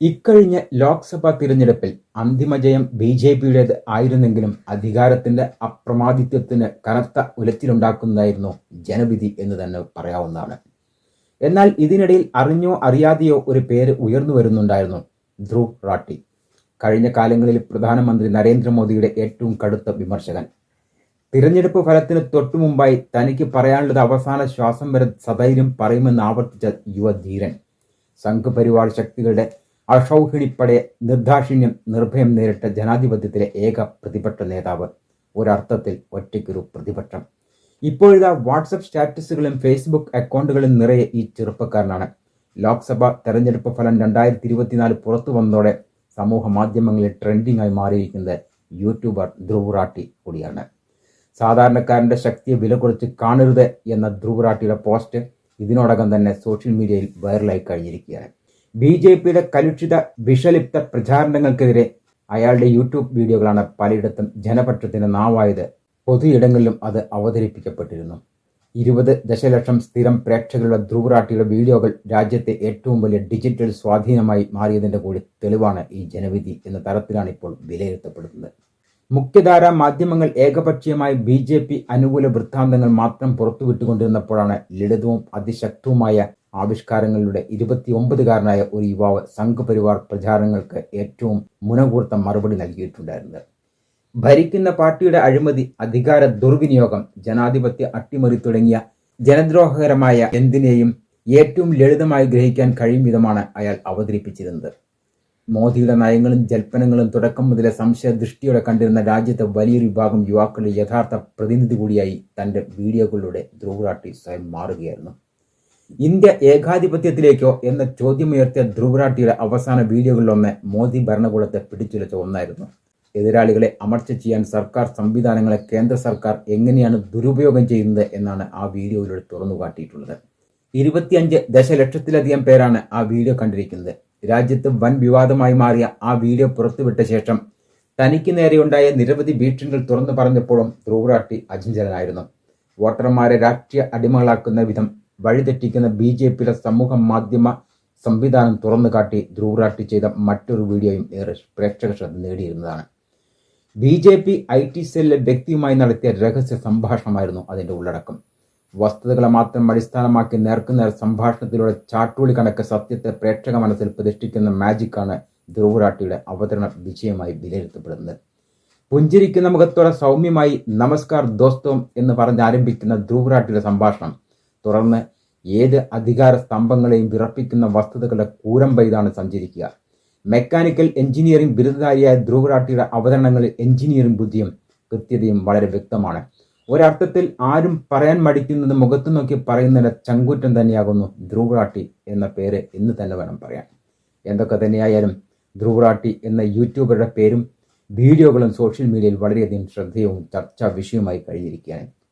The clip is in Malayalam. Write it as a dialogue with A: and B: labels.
A: ഇക്കഴിഞ്ഞ ലോക്സഭാ തിരഞ്ഞെടുപ്പിൽ അന്തിമ ജയം ബി ജെ പിയുടേത് ആയിരുന്നെങ്കിലും അധികാരത്തിന്റെ അപ്രമാദിത്വത്തിന് കനത്ത ഉലച്ചിലുണ്ടാക്കുന്നതായിരുന്നു ജനവിധി എന്ന് തന്നെ പറയാവുന്നതാണ്. എന്നാൽ ഇതിനിടയിൽ അറിഞ്ഞോ അറിയാതെയോ ഒരു പേര് ഉയർന്നു വരുന്നുണ്ടായിരുന്നു ധ്രുവ് റാട്ടി കഴിഞ്ഞ കാലങ്ങളിൽ പ്രധാനമന്ത്രി നരേന്ദ്രമോദിയുടെ ഏറ്റവും കടുത്ത വിമർശകൻ. തിരഞ്ഞെടുപ്പ് ഫലത്തിന് തൊട്ടുമുമ്പായി തനിക്ക് പറയാനുള്ളത് അവസാന ശ്വാസം വരെ സധൈര്യം പറയുമെന്ന് ആവർത്തിച്ച യുവധീരൻ. സംഘപരിവാർ ശക്തികളുടെ അഷൗഹിണിപ്പടെ നിർദാക്ഷിണ്യം നിർഭയം നേരിട്ട ജനാധിപത്യത്തിലെ ഏക പ്രതിപക്ഷ നേതാവ്. ഒരർത്ഥത്തിൽ ഒറ്റയ്ക്കൊരു പ്രതിപക്ഷം. ഇപ്പോഴിതാ വാട്സപ്പ് സ്റ്റാറ്റസുകളും ഫേസ്ബുക്ക് അക്കൗണ്ടുകളും നിറയെ ഈ ചെറുപ്പക്കാരനാണ്. ലോക്സഭാ തെരഞ്ഞെടുപ്പ് ഫലം രണ്ടായിരത്തി ഇരുപത്തിനാല് പുറത്തു വന്നതോടെ സമൂഹ മാധ്യമങ്ങളിൽ ട്രെൻഡിങ്ങായി മാറിയിരിക്കുന്നത് യൂട്യൂബർ ധ്രുവറാട്ടി കൂടിയാണ്. സാധാരണക്കാരന്റെ ശക്തിയെ വില കുറച്ച് കാണരുത് എന്ന ധ്രുവറാട്ടിയുടെ പോസ്റ്റ് ഇതിനോടകം തന്നെ സോഷ്യൽ മീഡിയയിൽ വൈറലായി കഴിഞ്ഞിരിക്കുകയാണ്. ബി ജെ പിയുടെ കലുഷിത വിഷലിപ്ത പ്രചാരണങ്ങൾക്കെതിരെ അയാളുടെ യൂട്യൂബ് വീഡിയോകളാണ് പലയിടത്തും ജനപക്ഷത്തിന് നാവായത്. പൊതുയിടങ്ങളിലും അത് അവതരിപ്പിക്കപ്പെട്ടിരുന്നു. ഇരുപത് ദശലക്ഷം സ്ഥിരം പ്രേക്ഷകരുടെ ധ്രുവറാട്ടിയുടെ വീഡിയോകൾ രാജ്യത്തെ ഏറ്റവും വലിയ ഡിജിറ്റൽ സ്വാധീനമായി മാറിയതിന്റെ കൂടി തെളിവാണ് ഈ ജനവിധി എന്ന തരത്തിലാണ് ഇപ്പോൾ വിലയിരുത്തപ്പെടുന്നത്. മുഖ്യധാര മാധ്യമങ്ങൾ ഏകപക്ഷീയമായി ബി ജെ പി അനുകൂല വൃത്താന്തങ്ങൾ മാത്രം പുറത്തുവിട്ടുകൊണ്ടിരുന്നപ്പോഴാണ് ലളിതവും അതിശക്തവുമായ ആവിഷ്കാരങ്ങളിലൂടെ ഇരുപത്തിയൊമ്പതുകാരനായ ഒരു യുവാവ് സംഘപരിവാർ പ്രചാരണങ്ങൾക്ക് ഏറ്റവും മുനകൂർത്ത മറുപടി നൽകിയിട്ടുണ്ടായിരുന്നത്. ഭരിക്കുന്ന പാർട്ടിയുടെ അഴിമതി അധികാര ദുർവിനിയോഗം ജനാധിപത്യ അട്ടിമറി തുടങ്ങിയ ജനദ്രോഹകരമായ എന്തിനേയും ഏറ്റവും ലളിതമായി ഗ്രഹിക്കാൻ കഴിയും വിധമാണ് അയാൾ അവതരിപ്പിച്ചിരുന്നത്. മോദിയുടെ നയങ്ങളും ജൽപ്പനങ്ങളും തുടക്കം മുതലേ സംശയദൃഷ്ടിയോടെ കണ്ടിരുന്ന രാജ്യത്തെ വലിയൊരു വിഭാഗം യുവാക്കളുടെ യഥാർത്ഥ പ്രതിനിധി കൂടിയായി തന്റെ വീഡിയോകളിലൂടെ ധ്രുവരാട്ടി സ്വയം മാറുകയായിരുന്നു. ഇന്ത്യ ഏകാധിപത്യത്തിലേക്കോ എന്ന ചോദ്യമുയർത്തിയ ധ്രുവരാട്ടിയുടെ അവസാന വീഡിയോകളിലൊന്ന് മോദി ഭരണകൂടത്തെ പിടിച്ചുലച്ച ഒന്നായിരുന്നു. എതിരാളികളെ അമർച്ച ചെയ്യാൻ സർക്കാർ സംവിധാനങ്ങളെ കേന്ദ്ര സർക്കാർ എങ്ങനെയാണ് ദുരുപയോഗം ചെയ്യുന്നത് എന്നാണ് ആ വീഡിയോയിലൂടെ തുറന്നു കാട്ടിയിട്ടുള്ളത്. ഇരുപത്തിയഞ്ച് ദശലക്ഷത്തിലധികം പേരാണ് ആ വീഡിയോ കണ്ടിരിക്കുന്നത്. രാജ്യത്ത് വൻ വിവാദമായി മാറിയ ആ വീഡിയോ പുറത്തുവിട്ട ശേഷം തനിക്ക് നേരെയുണ്ടായ നിരവധി ഭീഷണികൾ തുറന്നു പറഞ്ഞപ്പോഴും ധ്രുവരാട്ടി അചഞ്ചലനായിരുന്നു. വോട്ടർമാരെ രാഷ്ട്രീയ അടിമകളാക്കുന്ന വിധം വഴിതെറ്റിക്കുന്ന ബി ജെ പിയിലെ സമൂഹ മാധ്യമ സംവിധാനം തുറന്നു കാട്ടി ധ്രുവറാട്ടി ചെയ്ത മറ്റൊരു വീഡിയോയും ഏറെ പ്രേക്ഷക ശ്രദ്ധ നേടിയിരുന്നതാണ്. B J P I T സെല്ലിലെ വ്യക്തിയുമായി നടത്തിയ രഹസ്യ സംഭാഷണമായിരുന്നു അതിന്റെ ഉള്ളടക്കം. വസ്തുതകളെ മാത്രം അടിസ്ഥാനമാക്കി നേർക്കുനേർ സംഭാഷണത്തിലൂടെ ചാട്ടുളി കണക്ക് സത്യത്തെ പ്രേക്ഷക മനസ്സിൽ പ്രതിഷ്ഠിക്കുന്ന മാജിക്കാണ് ധ്രുവരാട്ടിയുടെ അവതരണ വിജയമായി വിലയിരുത്തപ്പെടുന്നത്. പുഞ്ചിരിക്കുന്ന മുഖത്തോടെ സൗമ്യമായി നമസ്കാർ ദോസ്തോം എന്ന് പറഞ്ഞ് ആരംഭിക്കുന്ന ധ്രുവരാട്ടിയുടെ സംഭാഷണം തുടർന്ന് ഏത് അധികാര സ്തംഭങ്ങളെയും വിറപ്പിക്കുന്ന വസ്തുതകളുടെ കൂരം പെയ്താണ് സഞ്ചരിക്കുക. മെക്കാനിക്കൽ എഞ്ചിനീയറിംഗ് ബിരുദധാരിയായ ധ്രുവരാട്ടിയുടെ അവതരണങ്ങളിൽ എഞ്ചിനീയറിംഗ് ബുദ്ധിയും കൃത്യതയും വളരെ വ്യക്തമാണ്. ഒരർത്ഥത്തിൽ ആരും പറയാൻ മടിക്കുന്നത് മുഖത്തു നോക്കി പറയുന്നതിന്റെ ചങ്കൂറ്റം തന്നെയാകുന്നു ധ്രുവരാട്ടി എന്ന പേര് എന്ന് തന്നെ വേണം പറയാൻ. എന്തൊക്കെ തന്നെയായാലും ധ്രുവരാട്ടി എന്ന യൂട്യൂബറുടെ പേരും വീഡിയോകളും സോഷ്യൽ മീഡിയയിൽ വളരെയധികം ശ്രദ്ധയും ചർച്ചാ വിഷയവുമായി കഴിഞ്ഞിരിക്കുകയാണ്.